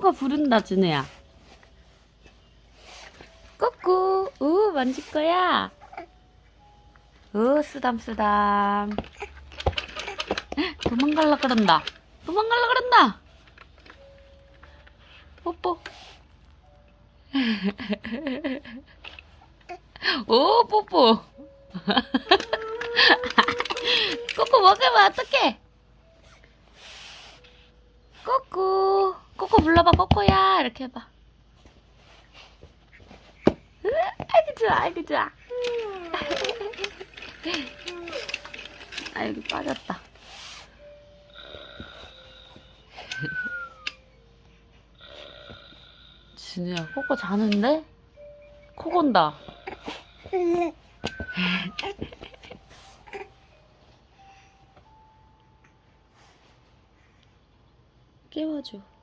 부른다, 준우야. 꾸꾸, 우, 만질 거야. 우, 쓰담 쓰담. 도망갈라 그런다. 도망갈라 그런다. 뽀뽀. 오, 뽀뽀. 꼬꼬 먹으면 어떡해? 불러봐, 꼬꼬야. 이렇게 해봐. 으, 아이고, 좋아, 아이고, 좋아. 아이고, 빠졌다. 진우야, 꼬꼬 자는데? 코 건다. 깨워줘.